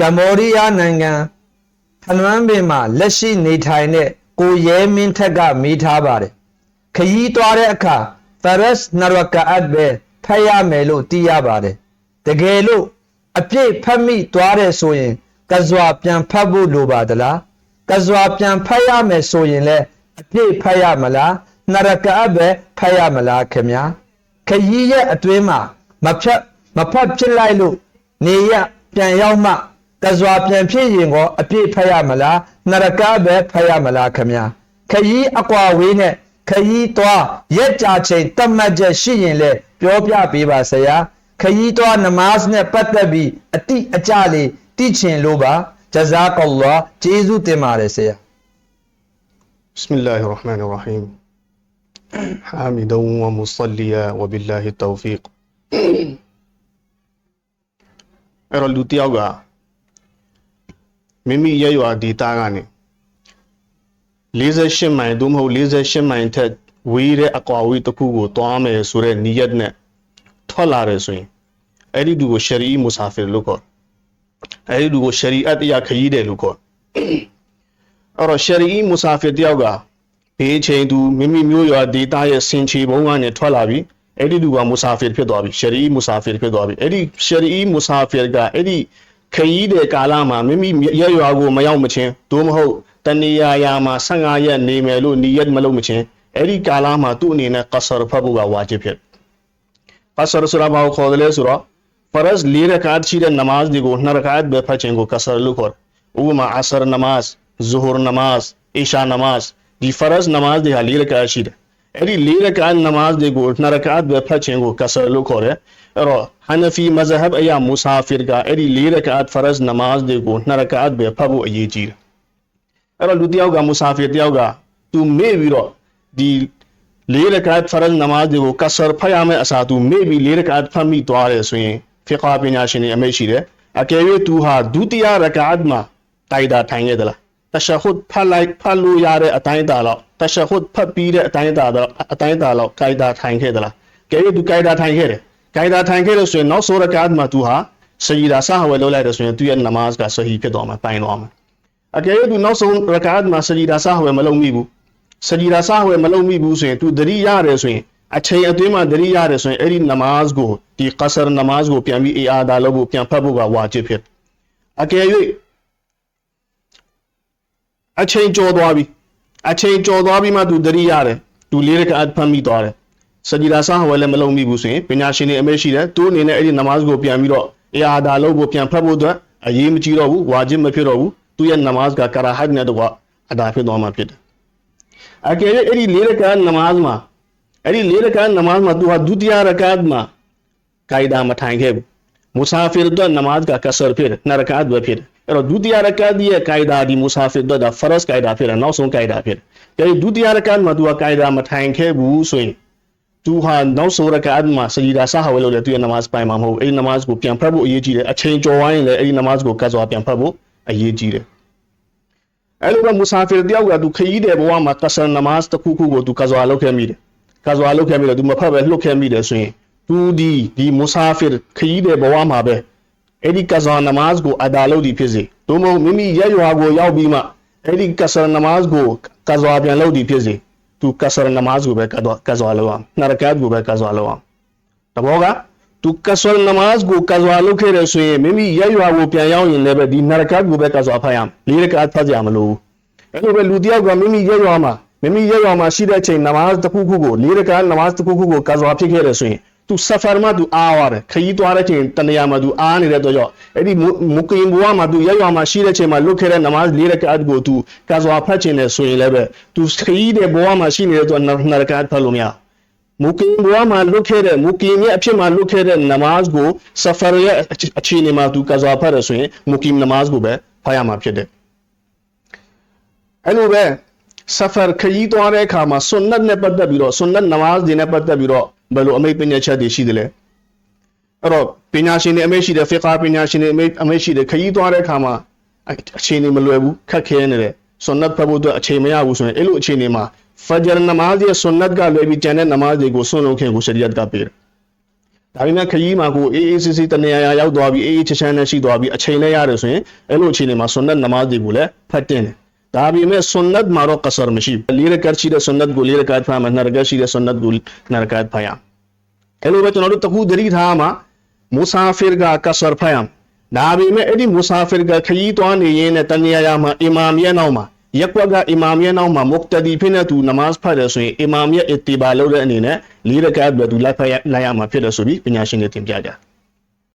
ကမ္ဘောဒီးယားနိုင်ငံဖနွမ်းပင်မှာလက်ရှိနေထိုင်တဲ့ကိုရဲမင်းထက်ကမိထားပါတယ်ခရီးသွားတဲ့အခါဖရတ်နရကတ်ပဲဖတ်ရမယ်လို့သိရပါတယ်တကယ်လို့အပြည့်ဖတ်မိသွားတယ်ဆိုရင်ကဇွာပြန်ဖတ်ဖို့လိုပါသလားကဇွာပြန်ဖတ်ရမယ်ဆိုရင်လည်းအပြည့်ဖတ်ရမလားနရကတ်ပဲဖတ်ရမလားခင်ဗျာခရီးရဲ့အတွင်းမှာမဖြတ်မဖတ်ဖြစ်လိုက်လို့နေရပြန်ရောက်မှ ကဇွာပြန်ဖြစ်ရင်ကောအပြည့်ဖတ်ရမလားနရကတ်ပဲဖတ်ရမလားခင်ဗျာခရီးအကွာဝေးနဲ့ခရီးသွားရက်ကြာချိန်တတ်မှတ်ချက်ရှိရင်လည်းပြောပြပေးပါဆရာခရီးသွားနမတ်နဲ့ပတ်သက်ပြီးအတိအကျလေးသိချင်လို့ပါဂျဇာကောလာကျေးဇူးတင်ပါတယ်ဆရာ بسم الله الرحمن الرحيم حامدا ومصليا وبالله التوفيق အဲ့တော့လူတစ်ယောက်က မိမိရဲ့ရွာဒေတာကနေ48မိုင်သို့မဟုတ်48မိုင်ထက်ဝေးတဲ့အကွာဝေးတစ်ခုကိုတွားမယ်ဆိုတဲ့နီယတ်နဲ့ထွက်လာတယ်ဆိုရင်အဲ့ဒီလူကိုရှရီမူဆာဖီလို့ခေါ်အဲ့ဒီလူကိုရှရီအတ်တရားခရီးတယ်လို့ခေါ်အဲ့တော့ရှရီမူဆာဖီတယောက်ကဘေးချိန်သူမိမိမျိုးရွာဒေတာရဲ့စင်ချေဘုံကနေထွက်လာပြီးအဲ့ဒီလူကမူဆာဖီဖြစ်သွားပြီရှရီမူဆာဖီဖြစ်သွားပြီအဲ့ဒီရှရီမူဆာဖီကအဲ့ဒီ ခရီးတဲ့ကာလမှာမိမိရဲ့ရွာကိုမရောက်မချင်းသို့မဟုတ်တဏီယာယာမှာ15ရက်နေမယ်လို့နီယတ်မလုပ်မချင်းအဲ့ဒီကာလမှာသူ့အနေနဲ့ကဆရဖတ်ဖို့ကဝါဂျစ်ဖြစ်ကဆရဆိုတာဘာကိုခေါ်တယ်လဲဆိုတော့ဖရဇ်၄ရကာတ်ရှိတဲ့နမတ်တွေကို2ရကာတ်ပဲဖတ်ခြင်းကိုကဆရလို့ခေါ်တယ်ဥပမာအဆရနမတ်ဇူဟ်နမတ်အီရှာနမတ်ဒီဖရဇ်နမတ်တွေဟာ၄ရကာတ်ရှိတယ် အဲ့ဒီ၄ရကာတ်နမတ်တွေကို2ရကာတ်ပဲဖတ်ခြင်းကိုကဆရလို့ခေါ်တယ်အဲ့တော့ဟနဖီမဇဟဘအရာမူဆာဖီကအဲ့ဒီ၄ရကာတ်ဖရဇ်နမတ်တွေကို2ရကာတ်ပဲဖတ်ဖို့အရေးကြီးတယ်အဲ့တော့လူတစ်ယောက်ကမူဆာဖီတစ်ယောက်ကသူမေ့ပြီးတော့ဒီလေးရကတ်ဖရဇ်နမတ်တွေကိုကဆရဖတ်ရမယ့်အစားသူမေ့ပြီးလေးရကတ်ဖတ်မိသွားတယ်ဆိုရင်ဖီကာပညာရှင်တွေအမိတ်ရှိတယ်အကယ်၍သူဟာဒုတိယရကတ်မှာတိုက်တာထိုင်ခဲ့သလား တရှဟုဒ်ဖတ်လိုက်ဖတ်လို့ရတဲ့အတိုင်းတာလောက်တရှဟုဒ်ဖတ်ပြီးတဲ့အတိုင်းတာတော့အတိုင်းတာလောက်ကြိုက်တာထိုင်ခဲ့သလားကယ်၍သူကြိုက်တာထိုင်ခဲ့တယ်ကြိုက်တာထိုင်ခဲ့လို့ဆိုရင်နောက်ဆိုရကတ်မှာသူဟာစဂျီဒါဆာဟဝဲလုပ်လိုက်တယ်ဆိုရင်သူရဲ့နမတ်ကဆဟီဖြစ်သွားမှာပိုင်သွားမှာအကယ်၍သူနောက်ဆုံးရကတ်မှာစဂျီဒါဆာဟဝဲမလုပ်မိဘူးစဂျီဒါဆာဟဝဲမလုပ်မိဘူးဆိုရင်သူသတိရတယ်ဆိုရင်အချိန်အတွင်းမှာသတိရတယ်ဆိုရင်အဲ့ဒီနမတ်ကိုဒီကဆာနမတ်ကိုပြန်ပြီးအေအာဒါလုပ်ဖို့ပြန်ဖတ်ဖို့ကဝါဂျစ်ဖြစ်အကယ်၍ အချိန်ကျော်သွားပြီအချိန်ကျော်သွားပြီးမှသူသတိရတယ်သူလေးရကအဖတ်မိသွားတယ်စဂျီဒါဆာဟဝဲလည်းမလုပ်မိဘူးဆိုရင်ပညာရှင်တွေအမေရှိတယ်သူအနေနဲ့အဲ့ဒီနမတ်ကိုပြန်ပြီးတော့အေအာဒါလုပ်ဖို့ပြန်ဖတ်ဖို့အတွက်အရေးမကြီးတော့ဘူးဝါဂျစ်မဖြစ်တော့ဘူးသူရဲ့နမတ်ကကာရာဟတ်နဲ့တော့အဒါဖြစ်သွားမှာဖြစ်တယ်အကယ်၍အဲ့ဒီလေးရကနမတ်မှာအဲ့ဒီလေးရကနမတ်မှာသူဟာဒုတိယရကတ်မှာဂိုင်ဒါမထိုင်ခဲ့ဘူးမူဆာဖီတော့နမတ်ကကဆရဖြစ်တယ်နရကတ်ပဲဖြစ်တယ် အဲ့တော့ဒုတိယရကတ်ရဲ့ဂိုင်ဒါဒီမူဆာဖီတော့ဒါဖရတ်ဂိုင်ဒါဖြစ်တယ်နောက်ဆုံးဂိုင်ဒါဖြစ်တယ်အဲ့ဒီဒုတိယရကတ်မှာသူကဂိုင်ဒါမထိုင်ခဲ့ဘူးဆိုရင်သူဟာနောက်ဆုံးရကတ်မှာစဂျီဒါဆာဟဝဲလို့လေသူရဲ့နမတ်ပိုင်မှာမဟုတ်အဲ့ဒီနမတ်ကိုပြန်ဖတ်ဖို့အရေးကြီးတယ်အချိန်ကျော်ဝိုင်းရင်လည်းအဲ့ဒီနမတ်ကိုကတ်စွာပြန်ဖတ်ဖို့အရေးကြီးတယ်အဲ့လိုပဲမူဆာဖီတယောက်ကသူခရီးတဲ့ဘဝမှာကဆာနမတ်တစ်ခုခုကိုသူကဇွာလုပ်ခဲ့မိတယ်ကဇွာလုပ်ခဲ့မိတယ်သူမဖတ်ပဲလှုပ်ခဲ့မိတယ်ဆိုရင်သူဒီဒီမူဆာဖီခရီးတဲ့ဘဝမှာပဲ အဲ့ဒီကဇွာနမတ်ကိုအဒါလုပ်ဒီဖြစ်စေသို့မဟုတ်မိမိရက်ရွာကိုရောက်ပြီးမှအဲ့ဒီကဆာနမတ်ကိုကဇွာပြန်လုပ်ဒီဖြစ်စေသူကဆာနမတ်ကိုပဲကဇွာလုပ်အောင်နရကတ်ကိုပဲကဇွာလုပ်အောင်တဘောကသူကဆာနမတ်ကိုကဇွာလုပ်ခဲ့တယ်ဆိုရင်မိမိရက်ရွာကိုပြန်ရောက်ရင်လည်းပဲဒီနရကတ်ကိုပဲကဇွာဖတ်ရမယ်လေးရကတ်ဖတ်ကြမလို့အဲ့လိုပဲလူတယောက်ကမိမိရက်ရွာမှာမိမိရက်ရွာမှာရှိတဲ့ချိန်နမတ်တစ်ခုခုကိုလေးရကတ်နမတ်တစ်ခုခုကိုကဇွာဖြစ်ခဲ့တယ်ဆိုရင် သူဆဖာမှာသူအားရတယ်ခရီးသွားတဲ့ချိန်တနေရာမှာသူအားနေတဲ့တော့ကြောင့်အဲ့ဒီမုကင်ဘဝမှာသူရက်ရွာမှာရှိတဲ့ချိန်မှာလွတ်ခဲ့တဲ့နမတ်လေးရကတ်ကိုသူကဇွာဖတ်ခြင်းနဲ့ဆိုရင်လည်းပဲသူခရီးတဲ့ဘဝမှာရှိနေတဲ့တော့နရကတ်ဖတ်လို့မရမုကင်ဘဝမှာလွတ်ခဲ့တဲ့မုကင်ရဲ့အဖြစ်မှာလွတ်ခဲ့တဲ့နမတ်ကိုဆဖာရဲ့အခြေအနေမှာသူကဇွာဖတ်ရဆိုရင်မုကင်နမတ်ကိုပဲဖတ်ရမှာဖြစ်တယ်အဲ့လိုပဲ ဆဖာခရီးသွားတဲ့အခါမှာဆွန်နတ်နဲ့ပတ်သက်ပြီးတော့ဆွန်နတ်နမတ်တွေနဲ့ပတ်သက်ပြီးတော့ဘယ်လိုအမိတ်ပညာချက်တွေရှိသလဲအဲ့တော့ပညာရှင်တွေအမိတ်ရှိတယ်ဖီကာပညာရှင်တွေအမိတ်အမိတ်ရှိတယ်ခရီးသွားတဲ့အခါမှာအခြေအနေမလွယ်ဘူးခက်ခဲနေတယ်ဆွန်နတ်ဖတ်ဖို့အတွက်အခြေမရဘူးဆိုရင်အဲ့လိုအခြေအနေမှာဖဂျ်နမာဇ်ရဲ့ဆွန်နတ်ကလွယ်ပြီးကျန်တဲ့နမာဇ်တွေကိုဆွန်လုံးခင်ကိုရှရီယတ်ကပေးတယ်ဒါပေမဲ့ခရီးမှာကိုအေးအေးဆေးဆေးတနေရာရာရောက်သွားပြီးအေးအေးချမ်းချမ်းနဲ့ရှိသွားပြီးအချိန်နဲ့ရတယ်ဆိုရင်အဲ့လိုအချိန်တွေမှာဆွန်နတ်နမတ်တွေကိုလည်းဖတ်တင်တယ် ဒါပေမဲ့ဆွန်နတ်မှာတော့ကဆာမရှိဘူးလေးရကတ်ရှိတဲ့ဆွန်နတ်ကိုလေးရကတ်ဖမ်းမှာနှစ်ရကတ်ရှိတဲ့ဆွန်နတ်ကိုနှစ်ရကတ်ဖမ်းရအဲ့လိုပဲကျွန်တော်တို့တခုသတိထားမှာမူဆာဖီရကကဆာဖမ်းရဒါပေမဲ့အဲ့ဒီမူဆာဖီရကခရီးသွားနေရင်နဲ့တနေရာရာမှာအီမာမ်ရဲ့နောက်မှာရက်ကွက်ကအီမာမ်ရဲ့နောက်မှာမုတ်တဒီဖြစ်နေသူနမတ်ဖတ်တယ်ဆိုရင်အီမာမ်ရဲ့အစ်တီဘာလုပ်တဲ့အနေနဲ့လေးရကတ်ပဲသူလိုက်ဖတ်ရလိုက်ရမှာဖြစ်တယ်ဆိုပြီးပညာရှင်တွေသင်ပြကြတယ်